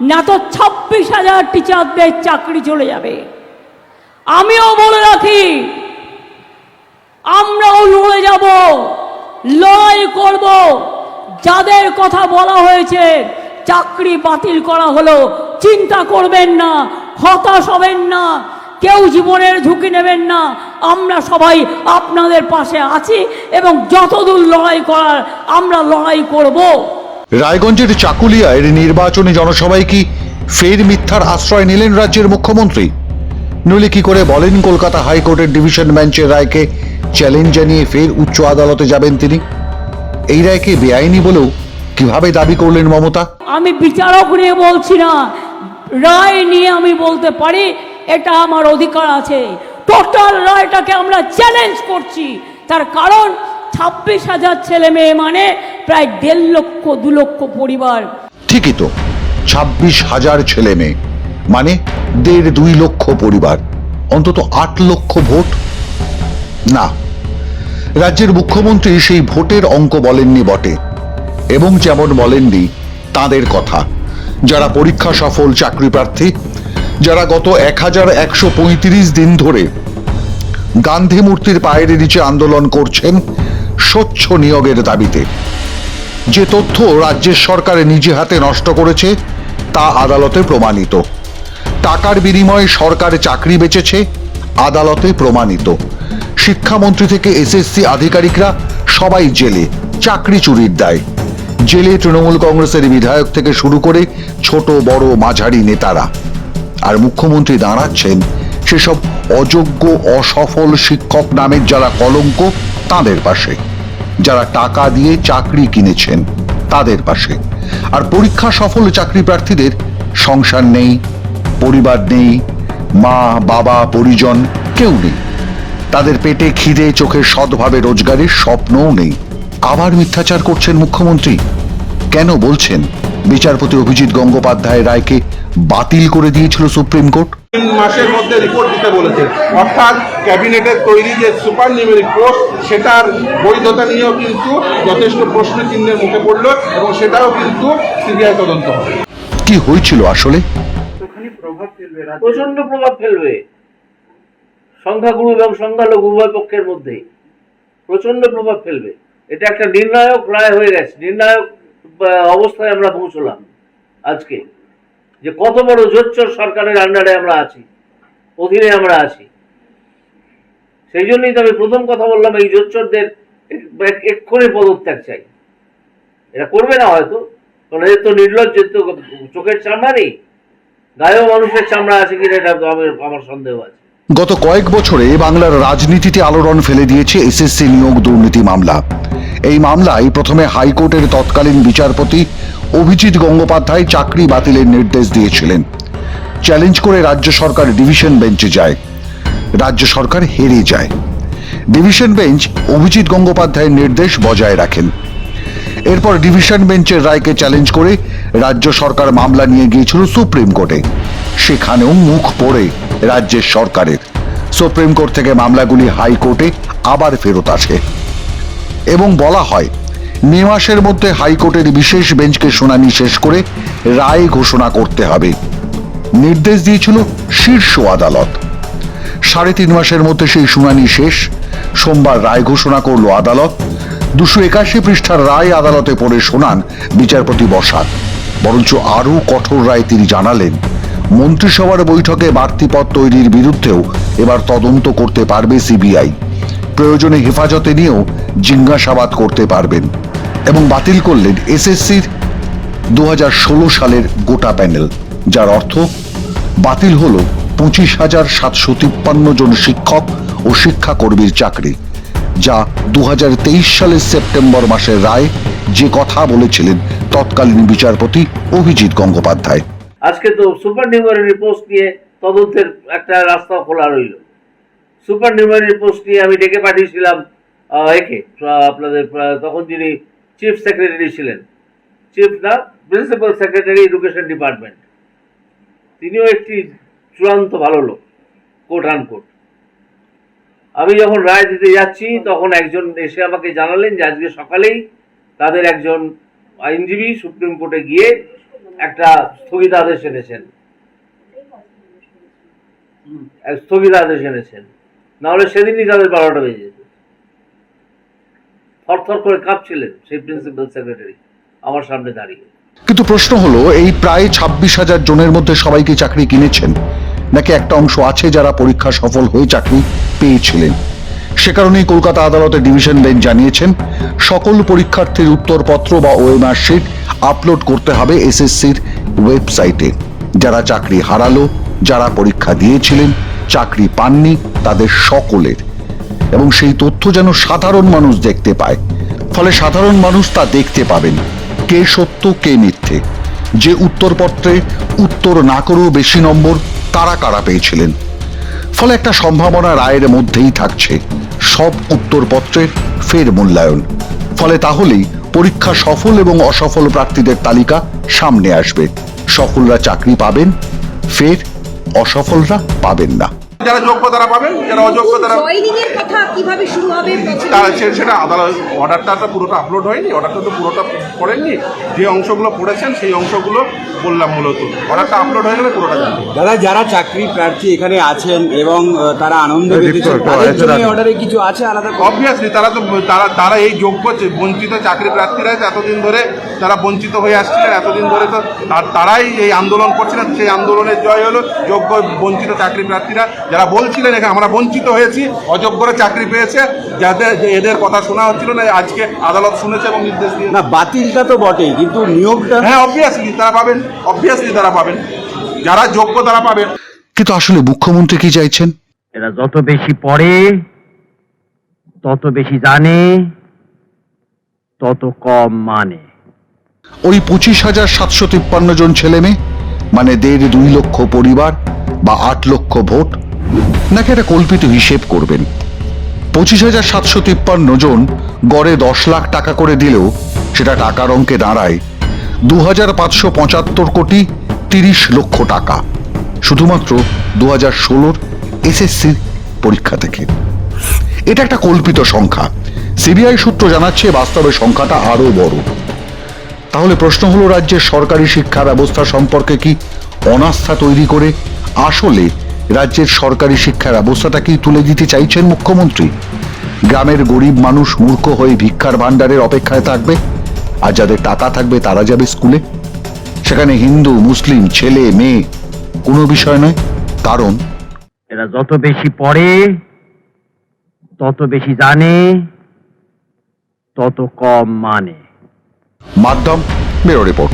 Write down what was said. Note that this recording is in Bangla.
না তো ছাব্বিশ হাজার টিচারদের চাকরি চলে যাবে। আমিও বলে রাখি, আমরাও লড়ে যাব, লড়াই করব। যাদের কথা বলা হয়েছে, চাকরি বাতিল করা হলো, চিন্তা করবেন না, হতাশ হবেন না, কেউ জীবনের ঝুঁকি নেবেন না, আমরা সবাই আপনাদের পাশে আছি এবং যতদূর লড়াই করার আমরা লড়াই করব। রায়গঞ্জের চাকুলিয়ায় নির্বাচনী জনসভায় কি ফের মিথ্যার আশ্রয় নিলেন রাজ্যের মুখ্যমন্ত্রী? নইলে কি করে বলেন কলকাতা হাইকোর্টের ডিভিশন বেঞ্চের রায়কে চ্যালেঞ্জ জানিয়ে ফের উচ্চ আদালতে যাবেন তিনি? এই রায়কে বেআইনি বলেও কীভাবে দাবি করলেন মমতা? আমি বিচারক নিয়ে বলছি না, রায় নিয়ে আমি বলতে পারি, এটা আমার অধিকার আছে। টোটাল রায়টাকে আমরা চ্যালেঞ্জ করছি। তার কারণ ছাব্বিশ হাজার ছেলে মেয়ে মানে প্রায় দেড় লক্ষ, দু লক্ষ পরিবার। ঠিকই তো, ছাব্বিশ হাজার ছেলে মেয়ে মানে দেড় দুই লক্ষ পরিবার, অন্তত আট লক্ষ ভোট। না, রাজ্যের মুখ্যমন্ত্রী সেই ভোটের অঙ্ক বলেননি বটে, এবং যেমন বলেননি তাদের কথা। যারা পরীক্ষা সফল চাকরি প্রার্থী, যারা গত এক হাজার একশো পঁয়ত্রিশ দিন ধরে গান্ধী মূর্তির পায়ের নিচে আন্দোলন করছেন, স্বচ্ছ নিয়োগের দাবিতে। যে তথ্য রাজ্যের সরকার নিজে হাতে নষ্ট করেছে, তা আদালতে প্রমাণিত। টাকার বিনিময়ে সরকার চাকরি বেচেছে, আদালতে প্রমাণিত। শিক্ষামন্ত্রী থেকে এসএসসি আধিকারিকরা সবাই জেলে, চাকরি চুরির দায়। জেলে তৃণমূল কংগ্রেসের বিধায়ক থেকে শুরু করে ছোট, বড়, মাঝারি নেতারা। আর মুখ্যমন্ত্রী দাঁড়াচ্ছেন সেসব অযোগ্য, অসফল শিক্ষক নামের যারা কলঙ্ক, তাদের পাশে। যারা টাকা দিয়ে চাকরি কিনেছেন তাদের পাশে। আর পরীক্ষা সফল চাকরি প্রার্থীদের সংসার নেই, পরিবার নেই, মা, বাবা, পরিজন কেউ নেই। তাদের পেটে খিদে চোখে সৎভাবে রোজগারের স্বপ্নও নেই। আবার মিথ্যাচার করছেন মুখ্যমন্ত্রী। কেন বলছেন বিচারপতি অভিজিৎ গঙ্গোপাধ্যায় রায়কে বাতিল করে দিয়েছিল সুপ্রিম কোর্ট? তিন মাসের মধ্যে রিপোর্ট দিতে বলেছে। অর্থাৎ ক্যাবিনেটের তৈরি যে সুপার নিউমেরিক পোস্ট সেটার বৈধতা নিয়েও কিন্তু যথেষ্ট প্রশ্ন চিহ্নের মুখে পড়ল এবং সেটাও কিন্তু সিবিআই তদন্ত হবে। কি হয়েছিল আসলে? প্রচণ্ড প্রভাব ফেলবে সংখ্যাগুরু এবং সংখ্যালঘু উভয় পক্ষের মধ্যে। প্রচণ্ড প্রভাব ফেলবে। এটা একটা নির্ণায়ক রায় হয়ে গেছে। নির্ণায়ক অবস্থায় আমরা পৌঁছলাম আজকে। যে কত বড় জোচ্চর সরকারের আন্ডারে আমরা আছি। অধীনে আমরা আছি। সেই জন্যই তো আমি প্রথম কথা বললাম, এই জোচ্চরদের এক- এক্ষুনি পদত্যাগ চাই। এটা করবে না হয়তো, কারণ এদের তো নির্লজ্জ তো চোখের চামড়া নেই। গায়েও মানুষের চামড়া আছে কিনা এটা আমার সন্দেহ আছে। গত কয়েক বছরে বাংলার রাজনীতিতে আলোড়ন ফেলে দিয়েছে এসএসসি নিয়োগ দুর্নীতি মামলা। এই মামলায় প্রথমে হাইকোর্টের তৎকালীন বিচারপতি অভিজিৎ গঙ্গোপাধ্যায় চাকরি বাতিলের নির্দেশ দিয়েছিলেন। চ্যালেঞ্জ করে রাজ্য সরকার ডিভিশন বেঞ্চে যায়। রাজ্য সরকার হেরে যায়। ডিভিশন বেঞ্চ অভিজিৎ গঙ্গোপাধ্যায়ের নির্দেশ বজায় রাখেন। এরপর ডিভিশন বেঞ্চের রায়কে চ্যালেঞ্জ করে রাজ্য সরকার মামলা নিয়ে গিয়েছিল সুপ্রিম কোর্টে সেখানেও মুখ পড়ে রাজ্যের সরকারের। সুপ্রিম কোর্ট থেকে মামলাগুলি হাইকোর্টে আবার ফেরত আসে। এবং বলা হয়, মে মাসের মধ্যে হাইকোর্টের বিশেষ বেঞ্চকে শুনানি শেষ করে রায় ঘোষণা করতে হবে। নির্দেশ দিয়েছিল শীর্ষ আদালত। সাড়ে তিন মাসের মধ্যে সেই শুনানি শেষ। সোমবার রায় ঘোষণা করল আদালত। দুশো একাশি পৃষ্ঠার রায় আদালতে পড়ে শোনান বিচারপতি বসাক। বরঞ্চ আরও কঠোর রায় তিনি জানালেন। মন্ত্রিসভার বৈঠকে বাড়তি পদ তৈরির বিরুদ্ধেও এবার তদন্ত করতে পারবে সিবিআই। প্রয়োজনে হেফাজতে নিয়েও জিজ্ঞাসাবাদ করতে পারবেন এবং বাতিল করলেন এসএসসির দু হাজার ষোলো সালের গোটা প্যানেল, যার অর্থ বাতিল হল পঁচিশ হাজার সাতশো তিপ্পান্ন জন শিক্ষক ও শিক্ষাকর্মীর চাকরি, যা দু হাজার তেইশ সালের সেপ্টেম্বর মাসের রায় যে কথা বলেছিলেন তৎকালীন বিচারপতি অভিজিৎ গঙ্গোপাধ্যায়। আজকে তো সুপার নিউমারি পোস্ট নিয়ে তদন্তের একটা রাস্তা খোলা রইল। সুপার নিউমারি পোস্ট নিয়ে আমি ডেকে পাঠিয়েছিলাম একে আপনাদের তখন যিনি চিফ সেক্রেটারি ছিলেন। চিফ না, প্রিন্সিপাল সেক্রেটারি এডুকেশন ডিপার্টমেন্ট। তিনিও একটি চূড়ান্ত ভালো লোক কোট আন কোট আমি যখন রায় দিতে যাচ্ছি, তখন একজন এসে আমাকে জানালেন যে আজকে সকালেই তাদের একজন আইনজীবী সুপ্রিম কোর্টে গিয়ে একটা স্থগিতাদেশ এনেছেন। স্থগিতাদেশ এনেছেন। নাহলে সেদিনই তাদের বারোটা বেজে যেত। থরথর করে কাঁপছিলেন সেই প্রিন্সিপাল সেক্রেটারি আমার সামনে দাঁড়িয়ে। কিন্তু প্রশ্ন হলো, এই প্রায় ছাব্বিশ হাজার জনের মধ্যে সবাই কি চাকরি কিনেছেন? নাকি একটা অংশ আছে যারা পরীক্ষা সফল হয়ে চাকরি পেয়েছিলেন? সে কারণেই কলকাতা আদালতের ডিভিশন বেঞ্চ জানিয়েছেন, সকল পরীক্ষার্থীর উত্তরপত্র বা ওএমআর শিট আপলোড করতে হবে এসএসসির ওয়েবসাইটে। যারা চাকরি হারালো, যারা পরীক্ষা দিয়েছিলেন, চাকরি পাননি, তাদের সকলের। এবং সেই তথ্য যেন সাধারণ মানুষ দেখতে পায়। ফলে সাধারণ মানুষ তা দেখতে পাবেন। কে সত্য, কে মিথ্যে? যে উত্তরপত্রে উত্তর না করেও বেশি নম্বর, তারা কারা পেয়েছিলেন? ফলে একটা সম্ভাবনা রায়ের মধ্যেই থাকছে। সব উত্তরপত্রের ফের মূল্যায়ন। ফলে তাহলেই পরীক্ষা সফল এবং অসফল প্রার্থীদের তালিকা সামনে আসবে। সফলরা চাকরি পাবেন, ফের অসফলরা পাবেন না। যারা যোগ্য তারা পাবেন যারা অযোগ্য তারা কথা কীভাবে শুরু হবে? সেটা আদালত অর্ডারটা তো পুরোটা আপলোড হয়নি অর্ডারটা তো পুরোটা করেননি। যে অংশগুলো পড়েছেন সেই অংশগুলো বললাম মূলত। অর্ডারটা আপলোড হয়ে গেলে পুরোটা জানব দাদা যারা চাকরি প্রার্থী এখানে আছেন এবং তারা আনন্দ অর্ডারে কিছু আছে আলাদা? অবভিয়াসলি তারা তো তারা তারা এই যোগ্য যে বঞ্চিত চাকরি প্রার্থীরা এতদিন ধরে তারা বঞ্চিত হয়ে আসছিলেন এতদিন ধরে তো তার- তারাই এই আন্দোলন করছিলেন। সেই আন্দোলনের জয় হলো যোগ্য বঞ্চিত চাকরি প্রার্থীরা যারা বলছিলেন এখানে আমরা বঞ্চিত হয়েছি অযোগ্যরা চাকরি পেয়েছে যাদের যে এদের কথা শোনা হচ্ছিল না আজকে আদালত শুনেছে এবং নির্দেশ দিয়েছে। না বাতিলটা তো বটেই কিন্তু নিয়োগটা হ্যাঁ অবভিয়াসলি তারা পাবেন অবভিয়াসলি তারা পাবেন। যারা যোগ্য তারা পাবেন। কিন্তু আসলে মুখ্যমন্ত্রী কি চাইছেন? এরা যত বেশি পড়ে তত বেশি জানে তত কম মানে। ওই পঁচিশ হাজার সাতশো তিপ্পান্ন জন ছেলে মেয়ে মানে দেড় দুই লক্ষ পরিবার বা আট লক্ষ ভোট নাকি একটা কল্পিত হিসেব করবেন? পঁচিশ হাজার সাতশো তিপ্পান্ন জন গড়ে দশ লাখ টাকা করে দিলেও সেটা টাকার অঙ্কে দাঁড়ায় দু হাজার পাঁচশো পঁচাত্তর কোটি তিরিশ লক্ষ টাকা। শুধুমাত্র দু হাজার ষোলোর এসএসসির পরীক্ষা থেকে। এটা একটা কল্পিত সংখ্যা। সিবিআই সূত্র জানাচ্ছে বাস্তবে সংখ্যাটা আরও বড়। তাহলে প্রশ্ন হলো, রাজ্যের সরকারি শিক্ষা ব্যবস্থা সম্পর্কে কি অনাস্থা তৈরি করে আসলে রাজ্যের সরকারি শিক্ষা ব্যবস্থাটা কি তুলে দিতে চাইছেন মুখ্যমন্ত্রী? গ্রামের গরিব মানুষ মূর্খ হয়ে ভিক্ষার ভাণ্ডারের অপেক্ষায় থাকবে? আর যাদের টাকা থাকবে তারা যাবে স্কুলে? সেখানে হিন্দু মুসলিম ছেলে মেয়ে কোনো বিষয় নয় কারণ? এরা যত বেশি পড়ে তত বেশি জানে তত কম মানে। মাধ্যম ব্যুরো রিপোর্ট।